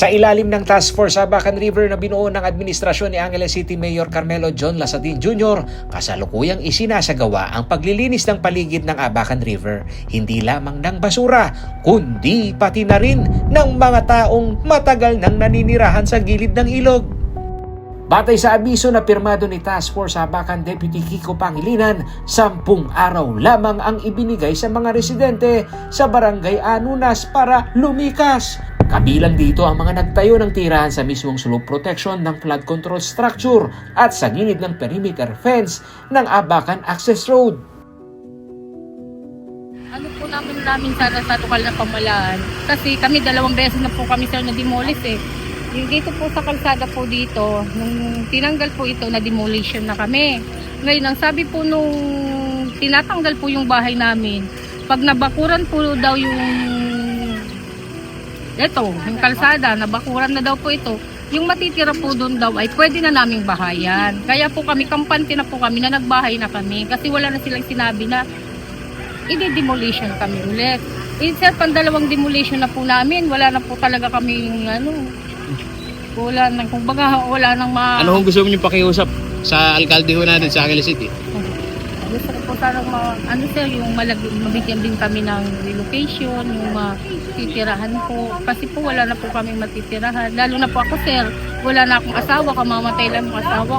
Sa ilalim ng Task Force Abacan River na binuo ng administrasyon ni Angeles City Mayor Carmelo John Lasadin Jr., kasalukuyang isinasagawa ang paglilinis ng paligid ng Abacan River, hindi lamang ng basura, kundi pati na rin ng mga taong matagal nang naninirahan sa gilid ng ilog. Batay sa abiso na pirmado ni Task Force Abacan Deputy Kiko Pangilinan, sampung araw lamang ang ibinigay sa mga residente sa Barangay Anunas para lumikas. Kabilang dito ang mga nagtayo ng tirahan sa mismong slope protection ng flood control structure at sa gilid ng perimeter fence ng Abacan Access Road. Ano po namin namin sana sa lokal na pamalaan. Kasi kami dalawang beses na po kami sir na-demolish eh. Yung dito po sa kalsada po dito, nung tinanggal po ito, na-demolition na kami. Ngayon, ang sabi po nung tinatanggal po yung bahay namin, pag nabakuran po daw yung ito, yung kalsada, nabakuran na daw po ito, yung matitira po doon daw ay pwede na naming bahayan. Kaya po kami, kampante na po kami na nagbahay na kami kasi wala na silang sinabi na i-demolition kami ulit. Eh, sir, pandalawang demolition na po namin. Wala na po talaga kami, ano, wala na, kung baga, wala nang ma... Ano kung gusto mo niyo pakiusap sa alkalde ho natin sa Angeles City? Gusto ko po sana ma, ano sir, yung malag, mabigyan din kami ng relocation, yung matitirahan po. Kasi po wala na po kami matitirahan. Lalo na po ako sir, wala na akong asawa, kamamatay lang ang asawa.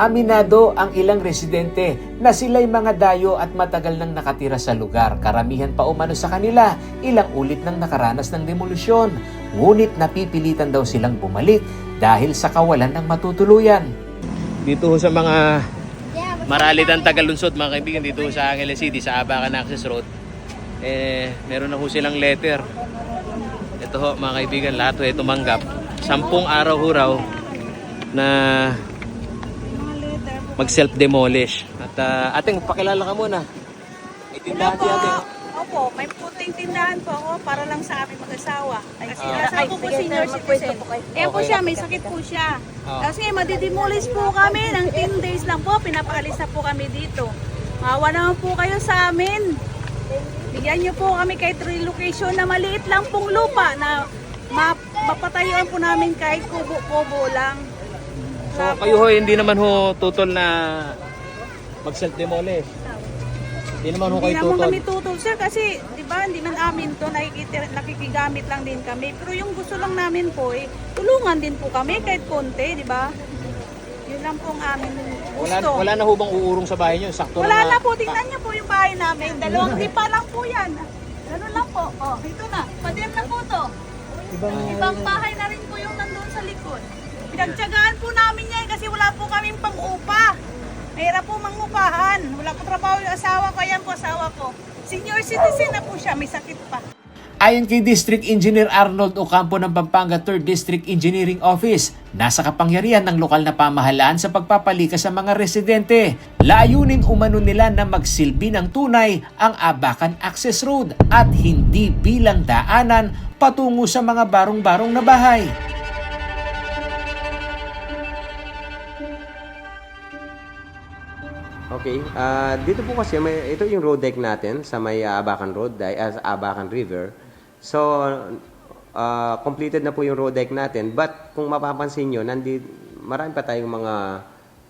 Aminado ang ilang residente na sila'y mga dayo at matagal nang nakatira sa lugar. Karamihan pa umano sa kanila, ilang ulit nang nakaranas ng demolusyon. Ngunit napipilitan daw silang bumalik dahil sa kawalan ng matutuluyan. Dito sa mga Maralitan Tagalunsod mga kaibigan dito sa Angeles City sa Abacan Access Road. Eh, meron na ho silang letter. Ito ho mga kaibigan, lahat ho ay tumanggap. Sampung araw ho raw na mag self-demolish. At uh, ating pakilala ka muna. May tindahan Opo, si ate. Opo, may puting tindahan po ako para lang sa aming mag-asawa. Kasi Ah. nasa ako po senior citizen. Kaya po Okay. siya, may sakit po siya. Ah. Kasi madidemolish po kami ng 10 days lang po, pinapaalis na po kami dito. Mawa naman po kayo sa amin. Bigyan niyo po kami kahit relocation na maliit lang pong lupa na ma mapatayuan po namin kahit kubo-kubo lang. So kayo ho hindi naman ho tutol na mag self-demolish. Hindi naman ho Hindi kayo naman tutol. kami tutol, sir, kasi, di ba, hindi man amin to, nakikita, nakikigamit lang din kami. Pero yung gusto lang namin po, eh, tulungan din po kami kahit konti, di ba? Yun lang po ang amin Wala, gusto. wala na ho bang uurong sa bahay niyo? Sakto Wala lang na po, tingnan niyo po yung bahay namin. Dalawang lipa lang po yan. Ganun lang po. Oh, ito na. Padem na po to. Ibang bahay na rin po yung nandun sa likod. Pinagtyagaan po namin yan kasi wala po kaming pang-upa. Mahirap po mangupahan. Wala po trabaho yung asawa ko. Ayan po asawa ko. Senior citizen na po siya. May sakit pa. Ayon kay District Engineer Arnold Ocampo ng Pampanga 3rd District Engineering Office, nasa kapangyarihan ng lokal na pamahalaan sa pagpapalikas sa mga residente. Layunin umano nila na magsilbi ng tunay ang Abacan Access Road at hindi bilang daanan patungo sa mga barong-barong na bahay. Okay, ah dito po kasi may ito yung road deck natin sa may ah, Abacan Road, as Abacan River. So ah, completed na po yung road deck natin, but kung mapapansin niyo, nandi marami pa tayong mga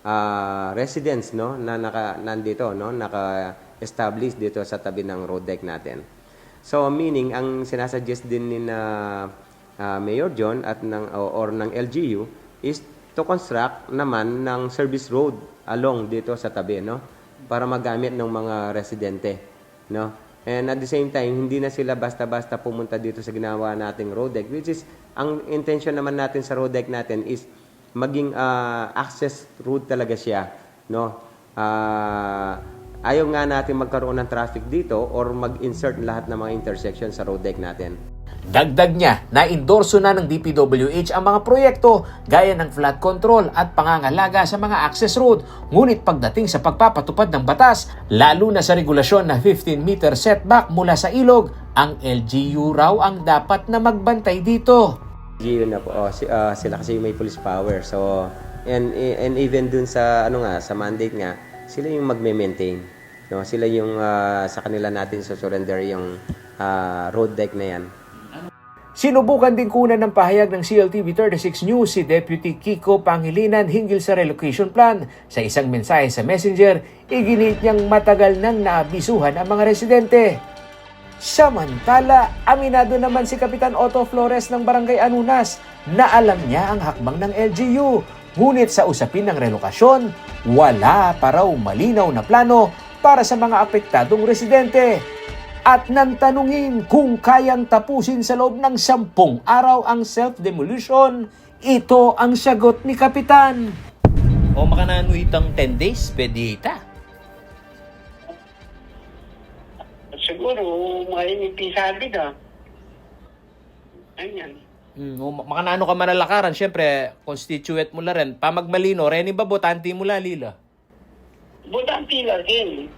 ah, residents no na naka nandito no, naka-establish dito sa tabi ng road deck natin. So meaning ang sinasuggest din ni na ah, Mayor John at ng or, or ng LGU is to construct naman ng service road along dito sa tabi no? Para magamit ng mga residente no? And at the same time hindi na sila basta-basta pumunta dito sa ginawa nating road deck which is ang intention naman natin sa road deck natin is maging ah, access road talaga siya no? Ah, ayaw nga natin magkaroon ng traffic dito or mag-insert lahat ng mga intersection sa road deck natin Dagdag niya na endorso na ng DPWH ang mga proyekto gaya ng flood control at pangangalaga sa mga access road. Ngunit pagdating sa pagpapatupad ng batas, lalo na sa regulasyon na 15-meter setback mula sa ilog, ang LGU raw ang dapat na magbantay dito. LGU na po, oh, si, ah, sila kasi may police power. So, and, and even dun sa, ano nga, sa mandate nga, sila yung magme-maintain. No? Sila yung ah, sa kanila natin sa surrender yung ah, road deck na yan. Sinubukan din kunan ng pahayag ng CLTV 36 News si Deputy Kiko Pangilinan hinggil sa relocation plan. Sa isang mensahe sa messenger, iginit niyang matagal nang naabisuhan ang mga residente. Samantala, aminado naman si Kapitan Otto Flores ng Barangay Anunas na alam niya ang hakbang ng LGU. Ngunit sa usapin ng relokasyon, wala pa raw malinaw na plano para sa mga apektadong residente. At nang tanungin kung kayang tapusin sa loob ng sampung araw ang self-demolition, ito ang sagot ni Kapitan. O makananuitang 10 days, pwede ita. Siguro, mahinig sabi na. Ayan. Mm, o makanano ka manalakaran, syempre, constituent mo la rin. Pamagmalino, Reni ba botanti mo la, Lila? Butang tila din.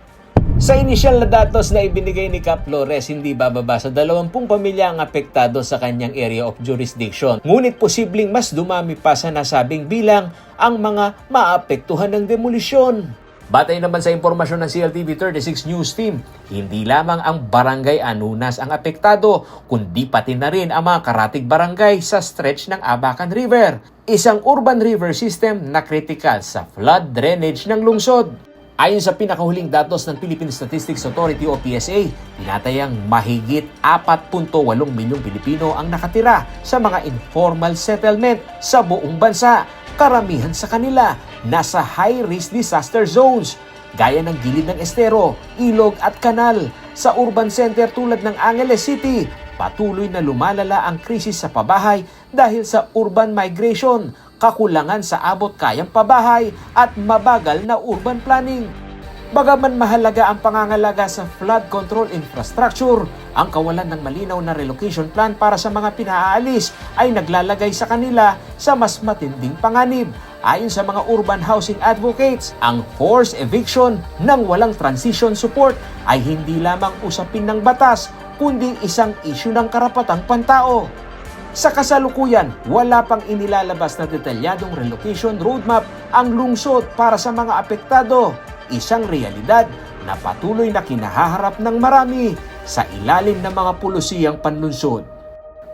Sa inisyal na datos na ibinigay ni Cap Flores, hindi bababa sa 20 pamilya ang apektado sa kanyang area of jurisdiction. Ngunit posibleng mas dumami pa sa nasabing bilang ang mga maapektuhan ng demolisyon. Batay naman sa impormasyon ng CLTV 36 News Team, hindi lamang ang Barangay Anunas ang apektado, kundi pati na rin ang mga karatig barangay sa stretch ng Abacan River, isang urban river system na kritikal sa flood drainage ng lungsod. Ayon sa pinakahuling datos ng Philippine Statistics Authority o PSA, tinatayang mahigit 4.8 milyong Pilipino ang nakatira sa mga informal settlement sa buong bansa. Karamihan sa kanila nasa high-risk disaster zones, gaya ng gilid ng estero, ilog at kanal. Sa urban center tulad ng Angeles City, patuloy na lumalala ang krisis sa pabahay dahil sa urban migration, kakulangan sa abot kayang pabahay at mabagal na urban planning. Bagaman mahalaga ang pangangalaga sa flood control infrastructure, ang kawalan ng malinaw na relocation plan para sa mga pinaalis ay naglalagay sa kanila sa mas matinding panganib. Ayon sa mga urban housing advocates, ang forced eviction ng walang transition support ay hindi lamang usapin ng batas, kundi isang isyu ng karapatang pantao. Sa kasalukuyan, wala pang inilalabas na detalyadong relocation roadmap ang lungsod para sa mga apektado. Isang realidad na patuloy na kinahaharap ng marami sa ilalim ng mga pulusiyang panlunsod.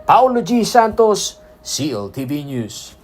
Paulo G. Santos, CLTV News.